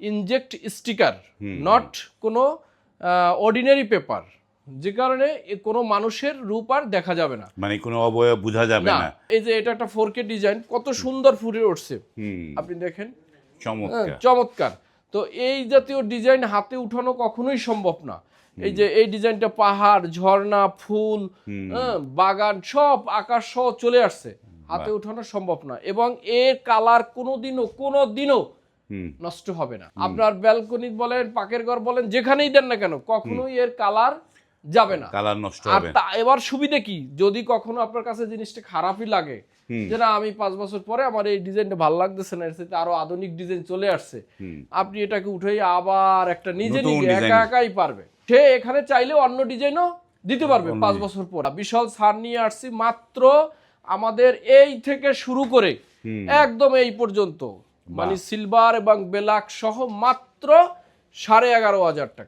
Inject sticker not কোনো ordinary paper যে কারণে কোনো মানুষের রূপ আর দেখা যাবে না। মানে কোনো অবয়ব বোঝা যাবে না এই যে এটা একটা ফোর কে ডিজাইন কত সুন্দর ফুটে উঠছে। আপনি দেখেন। হ্যাঁ, চমৎকার। তো এই জাতীয় ডিজাইন হাতে উঠানো কখনোই সম্ভব না। এই যে এই ডিজাইনটা পাহাড় ঝর্ণা ফুল হ্যাঁ, বাগান সব আকাশ সহ চলে আসছে। হাতে উঠানো সম্ভব না। এবং এর কালার কোনোদিনও কোনোদিনও নষ্ট হবে না। আপনার ব্যালকনি বলেন পাকের ঘর বলেন যেখানেই দেন না কেন কখনোই এর কালার যাবে না। কালার নষ্ট হবে। এবার সুবিধা কি? যদি কখনো আপনার কাছে জিনিসটা খারাপই লাগে যে না আমি পাঁচ বছর পরে আমার এই ডিজাইনটা ভালো লাগতেছে না এর আরও আধুনিক ডিজাইন চলে আসছে আপনি এটাকে উঠেই আবার একটা নিজে নিজে একা একাই পারবে। সে এখানে চাইলে অন্য ডিজাইনও দিতে পারবে পাঁচ বছর পর। বিশাল ছাড় নিয়ে আসছি মাত্র আমাদের এই থেকে শুরু করে একদম এই পর্যন্ত। মানে সিলভার এবং বেলাক সহ মাত্র সাড়ে এগারো হাজার টাকা।